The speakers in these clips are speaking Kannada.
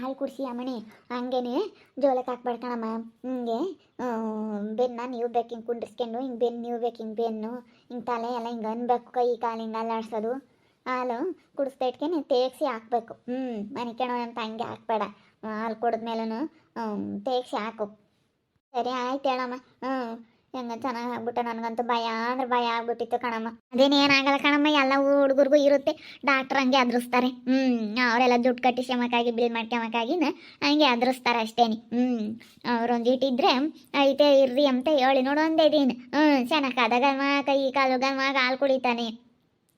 ಹಾಲು ಕುಡಿಸಿ ಅಮ್ಮಣಿ ಹಂಗೇನೆ ಜೋಲಕ್ಕೆ ಹಾಕ್ಬೇಡ ಕಣಮ್ಮ. ಹಿಂಗೆ ಬೆನ್ನ ನೀವು ಬೇಕು ಹಿಂಗೆ ಕುಂಡ್ರಿಸ್ಕೊಂಡು, ಹಿಂಗೆ ಬೆನ್ನು ನೀವು ಬೇಕು ಹಿಂಗೆ ಬೆನ್ನು, ಹಿಂಗೆ ತಲೆ ಎಲ್ಲ ಹಿಂಗೆ ಅನ್ಬೇಕು, ಕೈ ಕಾಲು ಹಿಂಗೆ ಅಲ್ಲಾಡ್ಸೋದು. ಹಾಲು ಕುಡಿಸ್ತಾ ಇಟ್ಕೊಂಡು ತೇಗ್ಸಿ ಹಾಕ್ಬೇಕು. ಹ್ಞೂ ಮನೆ ಕೆಣ ಅಂತ ಹಂಗೆ ಹಾಕ್ಬೇಡ. ಹಾಲು ಕುಡಿದ್ಮೇಲೂ ತೇಗ್ಸಿ ಹಾಕು. ಸರಿ, ಆಯ್ತು ಹೇಳಮ್ಮ. ಹ್ಞೂ ಹೆಂಗ ಚೆನ್ನಾಗಿ ಆಗ್ಬಿಟ್ಟ ನನಗಂತೂ ಭಯ ಅಂದ್ರೆ ಭಯ ಆಗ್ಬಿಟ್ಟಿತ್ತು ಕಣಮ್ಮ. ಅದೇನೇನಾಗಲ್ಲ ಕಣಮ್ಮ, ಎಲ್ಲ ಹುಡುಗರಿಗೂ ಇರುತ್ತೆ. ಡಾಕ್ಟ್ರ್ ಹಂಗೆ ಅದ್ರಿಸ್ತಾರೆ ಹ್ಞೂ ಅವರೆಲ್ಲ ದುಡ್ಡು ಕಟ್ಟಿ ಶಮಕ್ಕಾಗಿ ಬಿಲ್ ಮಾಡ್ಕೊಮಕ್ಕಾಗಿನ ಹಂಗೆ ಅದ್ರಿಸ್ತಾರೆ ಅಷ್ಟೇನಿ. ಹ್ಞೂ ಅವ್ರೊಂದು ಇಟ್ಟಿದ್ರೆ ಐತೆ ಇರ್ರಿ ಅಂತ ಹೇಳಿ ನೋಡು ಒಂದೇ ದಿನ ಹ್ಞೂ ಚೆನ್ನಾಗಾದಾಗ ಕೈ ಕಾಲು ಗಲ್ಮಾಗ ಹಾಲು ಕುಡಿತಾನೆ.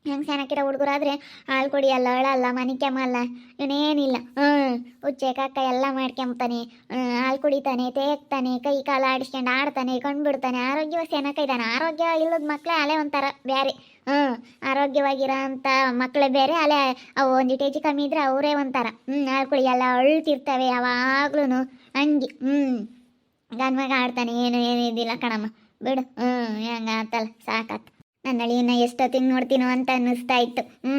ಹೆಂಗೆ ಚೆನ್ನಾಗಿರೋ ಹುಡುಗರಾದ್ರೆ ಹಾಲು ಕುಡಿಯಲ್ಲ ಅಳಲ್ಲ ಮನೆ ಕೆಮ್ಮಲ್ಲ ಇವನೇನಿಲ್ಲ. ಹ್ಞೂ ಉಚ್ಚೆ ಕಕ್ಕ ಎಲ್ಲ ಮಾಡ್ಕೊಂತಾನೆ ಹಾಲು ಕುಡಿತಾನೆ, ತೇಗ್ತಾನೆ, ಕೈ ಕಾಲು ಆಡಿಸ್ಕೊಂಡು ಆಡ್ತಾನೆ, ಕಂಡುಬಿಡ್ತಾನೆ. ಆರೋಗ್ಯವಾಗಿ ಇದ್ದಾನೆ ಆರೋಗ್ಯ ಇಲ್ಲದ ಮಕ್ಕಳೇ ಅಲೆ ಒಂಥರ ಬೇರೆ ಹ್ಞೂ, ಆರೋಗ್ಯವಾಗಿರೋ ಅಂಥ ಮಕ್ಕಳೇ ಬೇರೆ, ಅಲೆ ಅವು ಒಂದಿಟ್ಟು ಹೆಚ್ಚು ಕಮ್ಮಿ ಇದ್ರೆ ಅವರೇ ಒಂಥರ. ಹ್ಞೂ, ಹಾಲು ಕುಡಿಯಲ್ಲ ಅಳ್ತಿರ್ತವೆ ಯಾವಾಗ್ಲೂ ಹಂಗೆ, ಹ್ಞೂ. ಗಂಡ ಮಗ ಆಡ್ತಾನೆ, ಏನು ಏನು ಕಣಮ್ಮ. ಬಿಡು, ಹ್ಞೂ ಹೆಂಗ ಆತಲ್ಲ ಸಾಕಾತ್. ನನ್ನ ಅಳಿಯನ್ನ ಎಷ್ಟೊತ್ತಿಗೆ ನೋಡ್ತೀನೋ ಅಂತ ಅನ್ನಿಸ್ತಾ ಇತ್ತು. ಹ್ಞೂ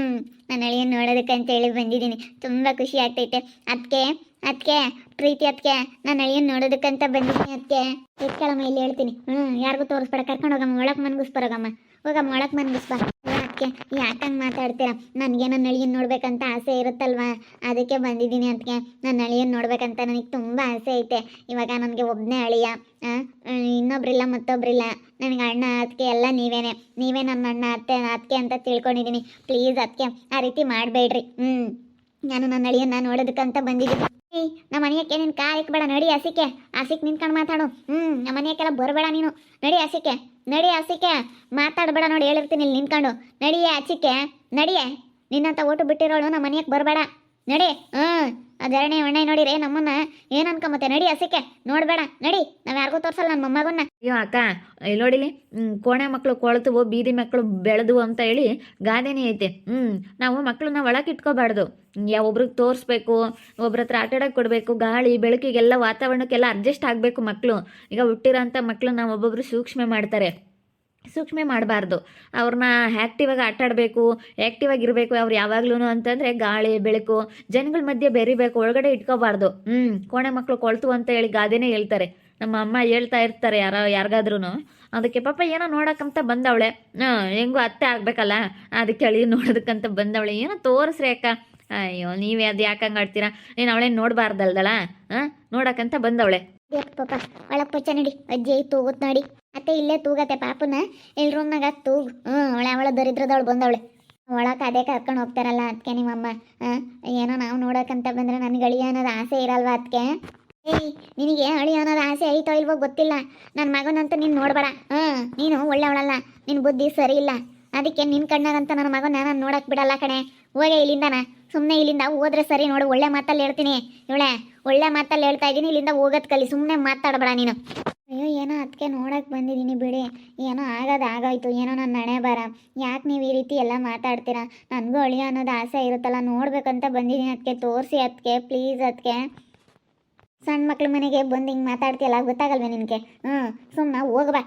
ನನ್ನ ಅಳಿಯನ್ನ ನೋಡೋದಕ್ಕೆ ಅಂತೇಳಿ ಬಂದಿದ್ದೀನಿ. ತುಂಬ ಖುಷಿ ಆಗ್ತೈತೆ. ಅದಕ್ಕೆ ಅದಕ್ಕೆ ಪ್ರೀತಿ ಅದಕ್ಕೆ ನನ್ನ ಅಳಿಯನ್ನ ನೋಡೋದಕ್ಕಂತ ಬಂದಿದ್ದೀನಿ ಅದಕ್ಕೆ ಎತ್ಕೊಳ್ಳಮ್ಮ ಇಲ್ಲಿ ಹೇಳ್ತೀನಿ? ಹ್ಞೂ ಯಾರಿಗೂ ತೋರಿಸ್ಬೇಡ. ಕರ್ಕೊಂಡು ಹೋಗಮ್ಮ. ಒಳಕ್ಕೆ ಮನ್ಗಿಸ್ಬರೋಗಮ್ಮ ಹೋಗಮ್ಮ ಒಳಕ್ಕೆ ಮನ್ಗಿಸ್ಬಾ. ಅದಕ್ಕೆ ಯಾಕಂಗೆ ಮಾತಾಡ್ತೀರಾ ನನಗೆ ನನ್ನ ಅಳಿಯನ್ನ ನೋಡ್ಬೇಕಂತ ಆಸೆ ಇರುತ್ತಲ್ವಾ? ಅದಕ್ಕೆ ಬಂದಿದ್ದೀನಿ ಅದಕ್ಕೆ ನನ್ನ ಅಳಿಯನ್ನ ನೋಡ್ಬೇಕಂತ ನನಗೆ ತುಂಬ ಆಸೆ ಐತೆ. ಇವಾಗ ನನಗೆ ಒಬ್ಬನೇ ಅಳಿಯ. ಇನ್ನೊಬ್ರಿಲ್ಲ, ಮತ್ತೊಬ್ರಿಲ್ಲ. ನನಗೆ ಅಣ್ಣ ಅದಕ್ಕೆ ಎಲ್ಲ ನೀವೇನೆ. ನೀವೇ ನನ್ನ ಅಣ್ಣ, ಅತ್ತೆ ಅದಕ್ಕೆ ಅಂತ ತಿಳ್ಕೊಂಡಿದ್ದೀನಿ ಪ್ಲೀಸ್ ಅದಕ್ಕೆ ಆ ರೀತಿ ಮಾಡಬೇಡ್ರಿ. ಹ್ಞೂ ನಾನು ನನ್ನ ಅಳಿಯನ್ನ ನೋಡೋದಕ್ಕಂತ ಬಂದಿದ್ದೀನಿ. ನಮ್ಮ ಮನೆಯಕ್ಕೆ ನಿನ್ನ ಕಾಯಕ್ಕೆ ಬೇಡ ನಡಿ ಹಸಿಕೆ. ಹಸಿಕ್ ನಿಂತ್ಕೊಂಡು ಮಾತಾಡು. ಹ್ಞೂ ನಮ್ಮ ಮನೆಯಕ್ಕೆಲ್ಲ ಬರಬೇಡ ನೀನು. ನಡಿ ಹಸಿಕೆ. ನಡಿ ಹಸಿಕೆ, ಮಾತಾಡಬೇಡ ನೋಡಿ ಹೇಳಿರ್ತೀನಿ ಇಲ್ಲಿ ನಿಂತ್ಕೊಂಡು. ನಡಿಯೇ ಹಚ್ಚಿಕೆ ನಡಿಯೇ. ನಿನ್ನಂತ ಓಟು ಬಿಟ್ಟಿರೋಳು ನಮ್ಮ ಮನೆಯಕ್ಕೆ ಬರಬೇಡ. ನಡಿ ಹ್ಞೂ ಅದರಣೆ ಅಣ್ಣ ನೋಡಿರಿ ನಮ್ಮನ್ನ. ಏನ್ ಅನ್ಕೊಂಬತ್ತೆ? ನಡಿ ಹಸಿಕೆ. ನೋಡ್ಬೇಡ. ನಡಿ. ನಾವ್ ಯಾರಿಗೂ ತೋರ್ಸಲ್ಲ ನನ್ನ ಮೊಮ್ಮಗನ್ನ. ಅಯ್ಯೋ ಅಕ್ಕ, ಇಲ್ಲಿ ನೋಡಿಲಿ ಕೋಣೆ ಮಕ್ಕಳು ಕೊಳ್ತವು, ಬೀದಿ ಮಕ್ಕಳು ಬೆಳೆದು ಅಂತ ಹೇಳಿ ಗಾದೆನೇ ಐತೆ. ಹ್ಮ್, ನಾವು ಮಕ್ಕಳನ್ನ ಒಳಗೆ ಇಟ್ಕೋಬಾರ್ದು. ಒಬ್ರಿಗೆ ತೋರಿಸ್ಬೇಕು, ಒಬ್ರ ಹತ್ರ ಆಟ ಆಡಕ್ಕೆ ಕೊಡಬೇಕು, ಗಾಳಿ, ಬೆಳಕಿಗೆಲ್ಲ ವಾತಾವರಣಕ್ಕೆಲ್ಲ ಅಡ್ಜಸ್ಟ್ ಆಗಬೇಕು ಮಕ್ಕಳು ಈಗ ಹುಟ್ಟಿರೋಂಥ ನಾವು ಒಬ್ಬೊಬ್ರು ಸೂಕ್ಷ್ಮೆ ಮಾಡ್ತಾರೆ. ಸೂಕ್ಷ್ಮ ಮಾಡಬಾರ್ದು. ಅವ್ರನ್ನ ಆ್ಯಕ್ಟಿವಾಗಿ ಆಟಾಡಬೇಕು ಆ್ಯಕ್ಟಿವಾಗಿ ಇರಬೇಕು ಅವ್ರು ಯಾವಾಗ್ಲೂ ಅಂತಂದರೆ ಗಾಳಿ, ಬೆಳಕು, ಜನಗಳ ಮಧ್ಯೆ ಬೆರಿಬೇಕು, ಒಳಗಡೆ ಇಟ್ಕೋಬಾರ್ದು. ಹ್ಞೂ ಕೋಣೆ ಮಕ್ಕಳು ಕೊಳ್ತು ಅಂತ ಹೇಳಿ ಗಾದೆನೇ ಹೇಳ್ತಾರೆ. ನಮ್ಮ ಅಮ್ಮ ಹೇಳ್ತಾ ಇರ್ತಾರೆ ಯಾರೋ ಯಾರಿಗಾದ್ರೂ ಅದಕ್ಕೆ ಪಾಪ ಏನೋ ನೋಡೋಕ್ಕಂತ ಬಂದವಳೆ. ಹಾಂ, ಹೆಂಗೋ ಅತ್ತೆ ಆಗಬೇಕಲ್ಲ ಅದಕ್ಕೆ ಅಳಿ ನೋಡೋದಕ್ಕಂತ ಬಂದವಳೆ. ಏನೋ ತೋರಿಸ್ರಿ ಅಕ್ಕ. ಅಯ್ಯೋ, ನೀವೇ ಅದು ಯಾಕಂಗೆ ಆಡ್ತೀರಾ? ನೀನು ಅವಳೇನು ನೋಡಬಾರ್ದಲ್ದಲ್ಲ ಹಾಂ, ನೋಡೋಕ್ಕಂತ ಬಂದವಳೆ. ಪಾಪ, ಒಳಗೆ ನಡಿ. ಅಜ್ಜಿ ಹೋಗುತ್ತೆ ನೋಡಿ. ಅತ್ತೆ ಇಲ್ಲೇ ತೂಗತ್ತೆ ಪಾಪನ. ಇಲ್ಲಿ ರೂಮ್ನಾಗ ತೂಗು. ಹ್ಞೂ ಅವಳೆ ಅವಳ ದರಿದ್ರದವಳು ಬಂದವಳೆ. ಒಳಕ್ಕೆ ಅದೇ ಕರ್ಕೊಂಡು ಹೋಗ್ತಾರಲ್ಲ ಅದಕ್ಕೆ ನಿಮ್ಮಮ್ಮ. ಏನೋ ನಾವು ನೋಡೋಕ್ಕಂತ ಬಂದರೆ ನನಗೆ ಅಳಿಯ ಅನ್ನೋದು ಆಸೆ ಇರಲ್ವಾ ಅದಕ್ಕೆ ಏಯ್, ನಿನಗೆ ಅಳಿಯ ಅನ್ನೋದು ಆಸೆ ಐತೋ ಇಲ್ವೋ ಗೊತ್ತಿಲ್ಲ. ನನ್ನ ಮಗನಂತೂ ನೀನು ನೋಡಬೇಡ. ಹ್ಞೂ ನೀನು ಒಳ್ಳೆವಳಲ್ಲ ನಿನ್ನ ಬುದ್ಧಿ ಸರಿ ಇಲ್ಲ. ಅದಕ್ಕೆ ನಿನ್ನ ಕಣ್ಣಾಗಂತ ನನ್ನ ಮಗನ ನಾನು ನೋಡಕ್ಕೆ ಬಿಡಲ್ಲ ಕಣೆ. ಹೋಗೆ ಇಲ್ಲಿಂದನ. ಸುಮ್ಮನೆ ಇಲ್ಲಿಂದ ಹೋದ್ರೆ ಸರಿ ನೋಡು. ಒಳ್ಳೆ ಮಾತಲ್ಲಿ ಹೇಳ್ತೀನಿ. ಇವಳೆ, ಒಳ್ಳೆ ಮಾತಲ್ಲಿ ಹೇಳ್ತಾ ಇದ್ದೀನಿ ಇಲ್ಲಿಂದ ಹೋಗೋದು ಕಲಿ. ಸುಮ್ಮನೆ ಮಾತಾಡಬೇಡ ನೀನು. ಅಯ್ಯೋ, ಏನೋ ಅದಕ್ಕೆ ನೋಡಕ್ಕೆ ಬಂದಿದ್ದೀನಿ ಬಿಡಿ. ಏನೋ ಆಗೋದು ಆಗೋಯ್ತು. ಏನೋ ನನ್ನ ಹಣೆ ಬರ ಯಾಕೆ ನೀವು ಈ ರೀತಿ ಎಲ್ಲ ಮಾತಾಡ್ತೀರಾ? ನನಗೂ ಅಳಿಯ ಅನ್ನೋದು ಆಸೆ ಇರುತ್ತಲ್ಲ, ನೋಡ್ಬೇಕಂತ ಬಂದಿದ್ದೀನಿ ಅದಕ್ಕೆ ತೋರಿಸಿ ಅದಕ್ಕೆ ಪ್ಲೀಸ್ ಅದಕ್ಕೆ ಸಣ್ಣ ಮಕ್ಳ ಮನೆಗೆ ಬಂದು ಹಿಂಗೆ ಮಾತಾಡ್ತೀಯಲ್ಲ, ಗೊತ್ತಾಗಲ್ವೇ ನಿನಗೆ? ಹ್ಞೂ ಸುಮ್ಮನೆ ಹೋಗ್ಬಾ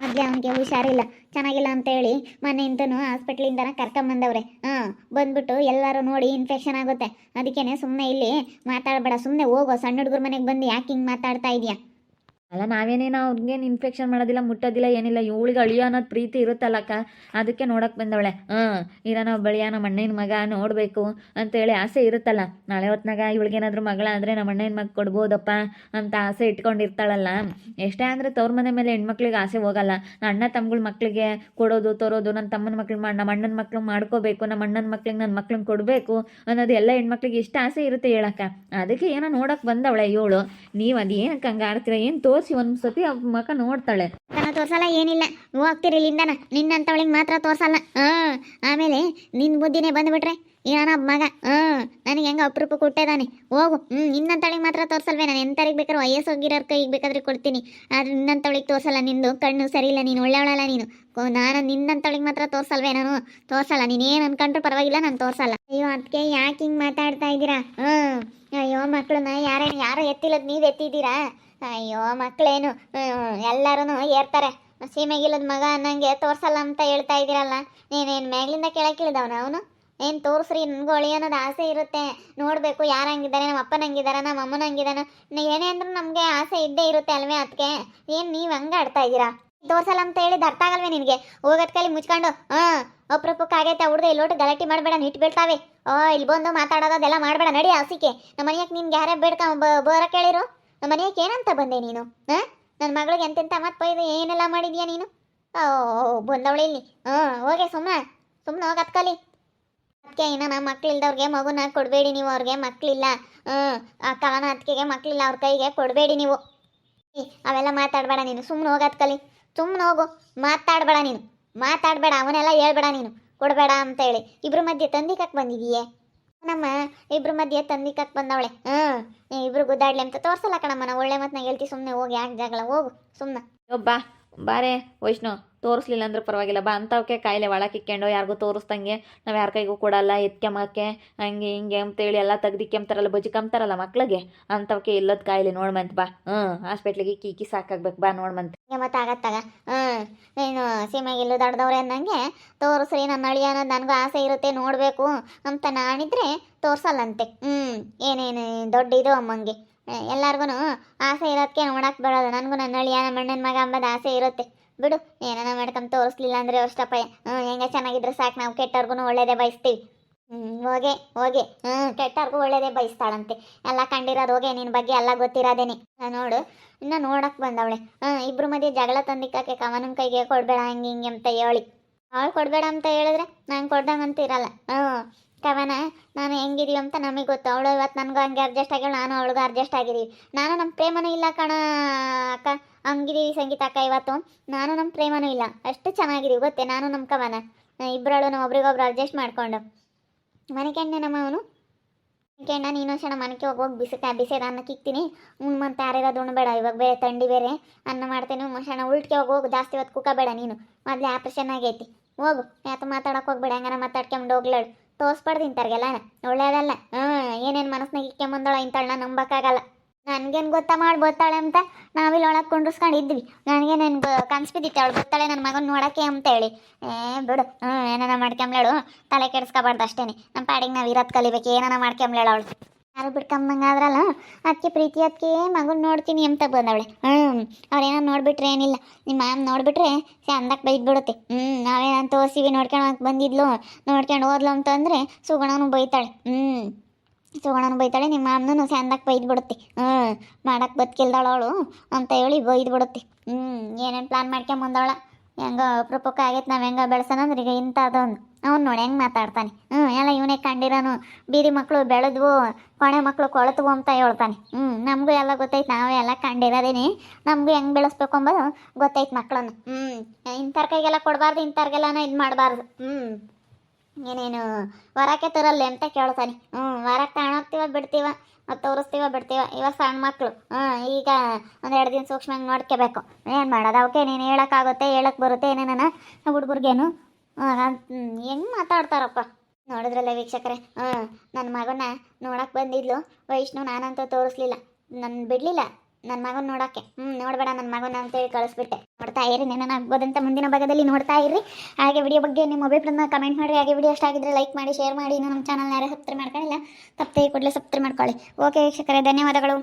ಅದೇ ಅವನಿಗೆ ಹುಷಾರಿಲ್ಲ. ಚೆನ್ನಾಗಿಲ್ಲ ಅಂತೇಳಿ ಮನೆಯಿಂದನೂ ಹಾಸ್ಪಿಟ್ಲಿಂದನ ಕರ್ಕೊಂಬಂದವ್ರೆ ಹಾಂ ಬಂದ್ಬಿಟ್ಟು ಎಲ್ಲರೂ ನೋಡಿ ಇನ್ಫೆಕ್ಷನ್ ಆಗುತ್ತೆ. ಅದಕ್ಕೇನೆ ಸುಮ್ಮನೆ ಇಲ್ಲಿ ಮಾತಾಡಬೇಡ. ಸುಮ್ಮನೆ ಹೋಗೋ. ಸಣ್ಣ ಹುಡುಗರ ಮನೆಗೆ ಬಂದು ಯಾಕೆ ಹಿಂಗೆ ಮಾತಾಡ್ತಾ ಇದೀಯಾ? ಅಲ್ಲ ನಾವೇನೇನೋ ಅವ್ರಿಗೇನು ಇನ್ಫೆಕ್ಷನ್ ಮಾಡೋದಿಲ್ಲ, ಮುಟ್ಟೋದಿಲ್ಲ, ಏನಿಲ್ಲ, ಇವಳಿಗೆ ಅಳಿಯೋ ಅನ್ನೋದು ಪ್ರೀತಿ ಇರುತ್ತಲ್ಲಕ್ಕ ಅದಕ್ಕೆ ನೋಡಕ್ಕೆ ಬಂದವಳೆ. ಹಾಂ ಇರೋನ ಬಳಿಯ ನಮ್ಮ ಅಣ್ಣನ ಮಗ ನೋಡಬೇಕು ಅಂತೇಳಿ ಆಸೆ ಇರುತ್ತಲ್ಲ. ನಾಳೆ ಹೊತ್ನಾಗ ಮಗಳ ಮಗಳಾದರೆ ನಮ್ಮ ಅಣ್ಣನ ಮಗ ಕೊಡ್ಬೋದಪ್ಪ ಅಂತ ಆಸೆ ಇಟ್ಕೊಂಡಿರ್ತಾಳಲ್ಲ. ಎಷ್ಟೇ ಅಂದರೆ ತವ್ರ ಮನೆ ಮೇಲೆ ಹೆಣ್ಮಕ್ಳಿಗೆ ಆಸೆ ಹೋಗಲ್ಲ. ಅಣ್ಣ ತಮ್ಮಗಳ ಮಕ್ಕಳಿಗೆ ಕೊಡೋದು, ತರೋದು ನನ್ನ ತಮ್ಮನ ಮಕ್ಳಿಗೆ ಮಾಡಿ ನಮ್ಮ ಅಣ್ಣನ ಮಕ್ಳು ಮಾಡ್ಕೋಬೇಕು, ನಮ್ಮ ಅಣ್ಣನ ಮಕ್ಳಿಗೆ ನನ್ನ ಮಕ್ಳನ್ನ ಕೊಡಬೇಕು ಅನ್ನೋದು ಎಲ್ಲ ಹೆಣ್ಮಕ್ಳಿಗೆ ಇಷ್ಟ ಆಸೆ ಇರುತ್ತೆ ಹೇಳಕ್ಕ? ಅದಕ್ಕೆ ಏನೋ ನೋಡಕ್ಕೆ ಬಂದವಳೆ ಇವಳು. ನೀವು ಅದೇನಕ್ಕೆ ಹಂಗೆ ಆಡ್ತೀರ ಏನು ತೋರಿಸಿ ಒಂದು ಸತಿ ಆ ಮಕ ನೋಡ್ತಾಳೆ. ತೋರ್ಸಲ್ಲ, ಏನಿಲ್ಲ. ಹೋಗ್ತೀರಿ ಇಲ್ಲಿಂದನ ನಿನ್ನಂತವಳಿಗೆ ಮಾತ್ರ ತೋರ್ಸಲ್ಲ. ಹಾಂ, ಆಮೇಲೆ ನಿನ್ನ ಬುದ್ಧಿನೇ ಬಂದ್ಬಿಟ್ರೆ ಏನೋ ಮಗ. ಹ್ಮ್ ನನಗೆ ಹೆಂಗ ಅಪರೂಪ ಕೊಟ್ಟಿದ್ದಾನೆ ಹೋಗು. ಹ್ಞೂ ನಿನ್ನಂತವಳಿಗೆ ಮಾತ್ರ ತೋರ್ಸಲ್ವೇ ನಾನು ಎಂತರಿಗೆ ಬೇಕಾದ್ರೆ ವಯಸ್ಸೋಗಿರೋರ್ ಕೈಗೆ ಬೇಕಾದ್ರೆ ಕೊಡ್ತೀನಿ. ಆದ್ರೆ ನಿನ್ನಂತವಳಿಗೆ ತೋರ್ಸಲ್ಲ ನಿಂದು. ಕಣ್ಣು ಸರಿ ಇಲ್ಲ ನೀನು. ಒಳ್ಳೆಯವಳಲ್ಲ ನೀನು. ನಾನು ನಿನ್ನಂತವಳಿಗೆ ಮಾತ್ರ ತೋರ್ಸಲ್ವೇ ನಾನು? ತೋರ್ಸಲ್ಲ. ನೀನೇನು ಅನ್ಕೊಂಡ್ರು ಪರವಾಗಿಲ್ಲ, ನಾನು ತೋರ್ಸಲ್ಲ. ಅಯ್ಯೋ ಅದಕ್ಕೆ ಯಾಕೆ ಹಿಂಗೆ ಮಾತಾಡ್ತಾ ಇದ್ದೀರಾ? ಹ್ಞೂ ಅಯ್ಯೋ ಮಕ್ಕಳನ್ನ ಯಾರೇನು ಯಾರೋ ಎತ್ತಿಲ್ಲದ್ ನೀವು ಎತ್ತಿದ್ದೀರಾ? ಅಯ್ಯೋ ಮಕ್ಕಳೇನು ಎಲ್ಲರೂ ಏರ್ತಾರೆ. ಸೀಮೆಗಿಲ್ಲದ ಮಗ ಅನ್ನಂಗೆ ತೋರ್ಸಲ್ಲ ಅಂತ ಹೇಳ್ತಾ ಇದ್ದೀರಲ್ಲ. ನೀನೇನು ಮೇಗ್ಲಿಂದ ಕೆಳಗಿಳಿದವನ ಅವನು? ಏನು ತೋರಿಸ್ರಿ, ನನಗೂ ಅನ್ನೋದು ಆಸೆ ಇರುತ್ತೆ. ನೋಡಬೇಕು, ಯಾರು ಹಂಗಿದ್ದಾರೆ ನಮ್ಮ ಅಪ್ಪನ ಹಂಗಿದ್ದಾರೆ ನಮ್ಮ ಅಮ್ಮನ ಹಂಗಿದ್ದಾನೆ ಏನೇ ಅಂದ್ರೂ ನಮಗೆ ಆಸೆ ಇದ್ದೇ ಇರುತ್ತೆ ಅಲ್ವೇ ಅದಕ್ಕೆ ಏನು ನೀವು ಹಂಗೆ ಆಡ್ತಾ ಇದ್ದೀರಾ? ತೋರ್ಸಲ್ಲ ಅಂತ ಹೇಳಿದ ಅರ್ಥ ಆಗಲ್ವೇ ನಿನಗೆ? ಹೋಗೋದ್ ಕಲಿ ಮುಚ್ಕೊಂಡು, ಹಾಂ ಆಗೈತೆ ಇಲ್ಲಿ ಇಲ್ಲೋಟು ಗಲಾಟಿ ಮಾಡಬೇಡ ನಿಟ್ಟು ಬೀಳ್ತಾವೆ. ಓ ಇಲ್ಲಿ ಬಂದು ಮಾತಾಡೋದು ಅದೆಲ್ಲ ಮಾಡಬೇಡ, ನಡಿ ಹಸಿಕೆ ನಮ್ಮ ಮನೆಯಕ್ಕೆ ನಿನ್ಗೆ ಯಾರೇ ಬೇಡ್ಕ ಬೋರ ಕೇಳಿರು? ನಮ್ಮ ಮನೆಯಕ್ಕೆ ಏನಂತ ಬಂದೆ ನೀನು? ಹಾಂ? ನನ್ನ ಮಗಳಿಗೆ ಎಂತೆಂತ ಮತ್ತೆ ಪೈದು, ಏನೆಲ್ಲ ಮಾಡಿದ್ಯಾ ನೀನು? ಓ, ಬಂದವಳೆ ಇಲ್ಲಿ. ಹಾಂ, ಹೋಗೆ ಸುಮ್ಮನೆ ಸುಮ್ಮನೆ ಹೋಗಿ ಕಲಿ ಅದಕ್ಕೆ ಇನ್ನು ನಮ್ಮ ಮಕ್ಕಳಿಲ್ದವ್ರಿಗೆ ಮಗುನ ಕೊಡಬೇಡಿ ನೀವು, ಅವ್ರಿಗೆ ಮಕ್ಕಳಿಲ್ಲ ಹ್ಞೂ ಆ ಕವನ ಅದಕ್ಕೆ ಮಕ್ಕಳಿಲ್ಲ ಅವ್ರ ಕೈಗೆ ಕೊಡಬೇಡಿ ನೀವು. ಅವೆಲ್ಲ ಮಾತಾಡಬೇಡ ನೀನು. ಸುಮ್ಮನೆ ಹೋಗತ್ಕಲಿ ಕಲಿ ಸುಮ್ಮನೆ ಹೋಗು. ಮಾತಾಡಬೇಡ ನೀನು. ಮಾತಾಡಬೇಡ, ಅವನೆಲ್ಲ ಹೇಳ್ಬೇಡ ನೀನು. ಕೊಡಬೇಡ ಅಂತ ಹೇಳಿ. ಇಬ್ರ ಮಧ್ಯೆ ತಂದಿಕಕ್ಕೆ ಬಂದಿದೀಯೇ ನಮ್ಮ ಇಬ್ರ ಮಧ್ಯೆ ತಂದಿಕಕ್ಕೆ ಬಂದವಳೆ. ಹ್ಮ್ ಇಬ್ರು ಗುದ್ದಾಡ್ಲಿ ಅಂತ ತೋರ್ಸಲ್ಲ ಕಣಮ್ಮ. ಒಳ್ಳೆ ಒಳ್ಳೆ ನಾ ಹೇಳ್ತಿ ಸುಮ್ಮನೆ ಹೋಗಿ ಯಾಕೆ ಜಾಗಲ್ಲ ಹೋಗು ಸುಮ್ಮನೆ ಬಾ. ಬಾರೆ, ವೈಷ್ಣು, ತೋರಿಸ್ಲಿಲ್ಲ ಅಂದ್ರೆ ಪರವಾಗಿಲ್ಲ. ಬಾ ಅಂಥವಕ್ಕೆ ಕಾಯಿಲೆ ಒಳಕ್ಕೆ ಇಕ್ಕೊಂಡು ಯಾರಿಗೂ ತೋರಿಸ್ದಂಗೆ ನಾವು ಯಾರ ಕೈಗೂ ಕೊಡಲ್ಲ ಎತ್ಕೆಂಬಕ್ಕೆ ಹಂಗೆ ಹಿಂಗೆ ಅಂತೇಳಿ ಎಲ್ಲ ತೆಗ್ದಿಕ್ಕೆಂಬ್ತಾರಲ್ಲ ಬಜಿಕಂಬ್ತಾರಲ್ಲ ಮಕ್ಳಿಗೆ. ಅಂಥವಕ್ಕೆ ಇಲ್ಲದ ಕಾಯಿಲೆ ನೋಡ್ಮಂತ ಬಾ. ಹ್ಞೂ ಹಾಸ್ಪಿಟ್ಲಿಗೆ ಕೀಕಿ ಸಾಕಾಗ್ಬೇಕು ಬಾ ನೋಡ್ಮಂತ. ಮತ್ತಾಗತ್ತಾಗ ಹ್ಞೂ ಏನು ಸೀಮೆಗೆ ಎಲ್ಲೂ ದಡ್ದವ್ರೆ ಅಂದಂಗೆ ತೋರಿಸ್ರಿ ನನ್ನ ಅಳಿಯ ಅನ್ನೋದು ನನಗೂ ಆಸೆ ಇರುತ್ತೆ, ನೋಡಬೇಕು ಅಂತ ನಾನಿದ್ರೆ ತೋರಿಸಲ್ಲಂತೆ. ಹ್ಞೂ ಏನೇನು ದೊಡ್ಡ ಇದು ಅಮ್ಮಂಗೆ. ಎಲ್ಲಾರ್ಗು ಆಸೆ ಇರೋದಕ್ಕೆ ನೋಡಕ್ಕೆ ಬರೋದು. ನನಗೂ ನನ್ನ ಅಳಿಯ ನಮ್ಮ ಅಣ್ಣನ ಮಗ ಅಂಬದು ಆಸೆ ಇರುತ್ತೆ. ಬಿಡು, ಏನಾನ ಮಾಡ್ಕೊಂಡು ತೋರಿಸ್ಲಿಲ್ಲ ಅಂದರೆ ಅಷ್ಟಪ್ಪ ಹ್ಞೂ ಹೆಂಗೆ ಚೆನ್ನಾಗಿದ್ರೆ ಸಾಕು, ನಾವು ಕೆಟ್ಟವ್ರಿಗೂ ಒಳ್ಳೇದೇ ಬಯಸ್ತೀವಿ. ಹ್ಞೂ ಹೋಗೆ ಹೋಗೆ ಹ್ಞೂ ಕೆಟ್ಟವ್ರಿಗೂ ಒಳ್ಳೇದೇ ಬಯಸ್ತಾಳಂತೆ. ಎಲ್ಲ ಕಂಡಿರೋದು ಹೋಗೆ ನಿನ್ನ ಬಗ್ಗೆ ಎಲ್ಲ ಗೊತ್ತಿರೋದೇನೆ. ನೋಡು, ಇನ್ನು ನೋಡಕ್ಕೆ ಬಂದವಳೆ. ಹ್ಞೂ ಇಬ್ರು ಮಧ್ಯೆ ಜಗಳ ತಂದಿಕ್ಕಾಕೆ ಕವನನ ಕೈಗೆ ಕೊಡಬೇಡ, ಹಂಗೆ ಹಿಂಗೆ ಅಂತ ಹೇಳಿ. ಅವಳು ಕೊಡಬೇಡ ಅಂತ ಹೇಳಿದ್ರೆ ನಾನು ಕೊಡ್ದಂಗೆ ಅಂತ ಇರಲ್ಲ. ಹ್ಞೂ ಕವನ ನಾನು ಹೆಂಗಿದೀವಿ ಅಂತ ನಮಗೆ ಗೊತ್ತು. ಅವಳು ಇವತ್ತು ನನಗೂ ಹಂಗೆ ಅಡ್ಜಸ್ಟ್ ಆಗ್ಯಾಳ ನಾನು ಅವಳಿಗೂ ಅಡ್ಜಸ್ಟ್ ಆಗಿದ್ದೀವಿ ನಾನು ನಮ್ಮ ಪ್ರೇಮನೂ ಇಲ್ಲ ಕಣ ಅಕ್ಕ. ಹಂಗಿದೀವಿ ಸಂಗೀತ ಅಕ್ಕ ಇವತ್ತು. ನಾನು ನಮ್ಮ ಪ್ರೇಮನೂ ಇಲ್ಲ. ಅಷ್ಟು ಚೆನ್ನಾಗಿದ್ದೀವಿ ಗೊತ್ತೇ? ನಾನು ನಮ್ಮ ಕವನ. ಇಬ್ಬರಳು ಒಬ್ರಿಗೊಬ್ರು ಅಡ್ಜಸ್ಟ್ ಮಾಡಿಕೊಂಡು. ಮನೆ ಕೆಣ್ಣೆ ನಮ್ಮ ಅವನು? ಮನೆಕೆಣ್ಣ ನೀನು ಸಣ್ಣ ಮನೆಗೆ ಹೋಗಿ ಹೋಗಿ ಬಿಸಿ ಬಿಸಿದ ಅನ್ನ ಕಿಕ್ತೀನಿ ಮತ್ತೆ ಯಾರ್ಯಾರು ಉಣ್ಬೇಡ, ಇವಾಗ ಬೇರೆ ತಂಡಿ ಬೇರೆ. ಅನ್ನ ಮಾಡ್ತೇನೆ. ಸಣ್ಣ ಉಲ್ಟಿಗೆ ಹೋಗಿ ಹೋಗಿ. ಜಾಸ್ತಿ ಹೊತ್ತು ಕುಕ್ಕಬೇಡ ನೀನು. ಮೊದಲೇ ಆಪ್ರೇಷನ್ ಆಗೈತಿ. ಹೋಗು. ಯಾತು ಮಾತಾಡೋಕೆ ಹೋಗ್ಬೇಡ. ಹಂಗಾರ ಮಾತಾಡ್ಕೊಂಡು ಹೋಗ್ಲಾಳು ತೋರಿಸ್ಬಾರ್ದು ಇಂಥವ್ರಿಗೆಲ್ಲ. ಒಳ್ಳೇದಲ್ಲ. ಹ್ಞೂ ಏನೇನು ಮನಸ್ನಾಗ ಇಕ್ಕೊಂಬಂದಳ ಇಂಥಳನ್ನ ನಂಬಕ್ಕಾಗಲ್ಲ. ನನಗೇನು ಗೊತ್ತಾ ಮಾಡಿ ಬರ್ತಾಳೆ ಅಂತ ನಾವಿಲ್ಲಿ ಒಳಗೆ ಕುಂಡ್ರಸ್ಕೊಂಡು ಇದ್ವಿ ನನಗೆ ನನ್ನ ಕನ್ಸ್ಬಿದ್ದಿತ್ತು ಅವಳು ಬರ್ತಾಳೆ ನನ್ನ ಮಗನ ನೋಡಕ್ಕೆ ಅಂತ ಹೇಳಿ. ಏ, ಬಿಡು. ಹ್ಞೂ ಏನಾನ ಮಾಡ್ಕೊಂಬ್ಲೇಳು ತಲೆ ಕೆಡಿಸ್ಕೊಬಾರ್ದು ಅಷ್ಟೇ ನಮ್ಮ ಪಾಡಿಗೆ ನಾವು ಇರೋದು ಕಲಿಬೇಕು. ಏನಾನ ಮಾಡ್ಕೊಂಬ್ಲೇಳು ಅವಳು. ಯಾರು ಬಿಡ್ಕೊಂಬಂಗೆ ಆದ್ರಲ್ಲ? ಅದಕ್ಕೆ ಪ್ರೀತಿ ಅದಕ್ಕೆ ಮಗನ ನೋಡ್ತೀನಿ ಅಂತ ಬಂದವಳೆ. ಹ್ಞೂ ಅವ್ರೇನೋ ನೋಡಿಬಿಟ್ರೆ ಏನಿಲ್ಲ. ನಿಮ್ಮ ಮ್ಯಾಮ್ ನೋಡಿಬಿಟ್ರೆ ಚಂದಕ್ಕೆ ಬೈದು ಬಿಡುತ್ತೆ ಹ್ಞೂ ನಾವೇನಂತ ತೋರಿಸಿವಿ, ನೋಡ್ಕೊಂಡು ಬಂದಿದ್ಲು, ನೋಡ್ಕೊಂಡು ಹೋದ್ಲು ಅಂತಂದರೆ ಸುಗುಣನು ಬೈತಾಳೆ. ಹ್ಞೂ ಸುಗುಣನು ಬೈತಾಳೆ ನಿಮ್ಮ ಮ್ಯಾಮ್ನು ಚಂದಕ್ಕೆ ಬೈದು ಬಿಡುತ್ತೆ ಹ್ಞೂ ಮಾಡಕ್ಕೆ ಬದ್ಕಿಲ್ದಾಳ ಅವಳು ಅಂತ ಹೇಳಿ ಬೈದು ಬಿಡುತ್ತೆ ಹ್ಞೂ ಏನೇನು ಪ್ಲ್ಯಾನ್ ಮಾಡ್ಕೊಂಬಂದವಳ? ಹೆಂಗೋ ಅಪ್ರೂಪಕ್ಕೆ ಆಗೈತೆ ನಾವು ಹೆಂಗ ಬೆಳೆಸೋಣಂದ್ರೆ ಈಗ ಇಂಥದ್ದೊಂದು. ಅವ್ನು ನೋಡಿ ಹೆಂಗೆ ಮಾತಾಡ್ತಾನೆ? ಹ್ಞೂ ಎಲ್ಲ ಇವನೇ ಕಂಡಿರೋನು. ಬೀದಿ ಮಕ್ಕಳು ಬೆಳೆದ್ವು ಕೊಣೆ ಮಕ್ಕಳು ಕೊಳತ್ವು ಅಂತ ಹೇಳ್ತಾನೆ. ಹ್ಞೂ ನಮಗೂ ಎಲ್ಲ ಗೊತ್ತೈತೆ, ನಾವೇ ಎಲ್ಲ ಕಂಡಿರೋದೇನೆ. ನಮಗೂ ಹೆಂಗೆ ಬೆಳೆಸ್ಬೇಕು ಅಂಬೋದು ಗೊತ್ತೈತೆ ಮಕ್ಕಳನ್ನು ಹ್ಞೂ ಇಂಥವ್ರ ಕೈಗೆಲ್ಲ ಕೊಡಬಾರ್ದು, ಇಂಥವ್ರಿಗೆಲ್ಲನ ಇದು ಮಾಡಬಾರ್ದು. ಹ್ಞೂ ಏನೇನು ವರಕ್ಕೆ ತರಲ್ಲ ಅಂತ ಕೇಳ್ತಾನೆ. ಹ್ಞೂ ವರಕ್ಕೆ ತಗೊಂಡೋಗ್ತೀವ ಬಿಡ್ತೀವ, ಮತ್ತು ತೋರಿಸ್ತೀವ, ಬಿಡ್ತೀವ? ಇವಾಗ ಸಣ್ಣ ಮಕ್ಕಳು ಹ್ಞೂ ಈಗ ಒಂದು ಎರಡು ದಿನ ಸೂಕ್ಷ್ಮವಾಗಿ ನೋಡ್ಕೋಬೇಕು ಏನು ಮಾಡೋದು? ಅವಕ್ಕೆ ನೀನು ಹೇಳೋಕ್ಕಾಗುತ್ತೆ ಹೇಳಕ್ಕೆ ಬರುತ್ತೆ ಏನೇನ ಹುಡುಗರಿಗೇನು ಹೆಂಗೆ ಮಾತಾಡ್ತಾರಪ್ಪ? ನೋಡಿದ್ರಲ್ಲ ವೀಕ್ಷಕರೇ. ಹಾಂ ನನ್ನ ಮಗನ ನೋಡಕ್ಕೆ ಬಂದಿದ್ಲು. ವೈಷ್ಣು ನಾನಂತೂ ತೋರಿಸ್ಲಿಲ್ಲ. ನನ್ನ ಬಿಡಲಿಲ್ಲ ನನ್ನ ಮಗನ ನೋಡಕ್ಕೆ. ಹ್ಞೂ ನೋಡಬೇಡ ನನ್ನ ಮಗನ ಅಂತೇಳಿ ಕಳಿಸ್ಬಿಟ್ಟೆ. ನೋಡ್ತಾ ಇರಿ ನೆನ ಆಗ್ಬೋದಂತ ಮುಂದಿನ ಭಾಗದಲ್ಲಿ ನೋಡ್ತಾ ಇರಿ. ಹಾಗೆ ವಿಡಿಯೋ ಬಗ್ಗೆ ನಿಮ್ಮ ಅಭಿಪ್ರಾಯನ ಕಮೆಂಟ್ ಮಾಡಿ. ಹಾಗೆ ವಿಡಿಯೋ ಆಗಿದ್ರೆ ಲೈಕ್ ಮಾಡಿ ಶೇರ್ ಮಾಡಿ. ಇನ್ನು ನಮ್ಮ ಚಾನಲ್ ಯಾರು ಸಬ್ಸ್ಕ್ರೈಬ್ ಮಾಡ್ಕೊಳ್ಳಿಲ್ಲ ತಪ್ಪದೆ ಕೂಡಲೇ ಸಬ್ಸ್ಕ್ರೈಬ್ ಮಾಡ್ಕೊಳ್ಳಿ. ಓಕೆ ವೀಕ್ಷಕರೇ, ಧನ್ಯವಾದಗಳು.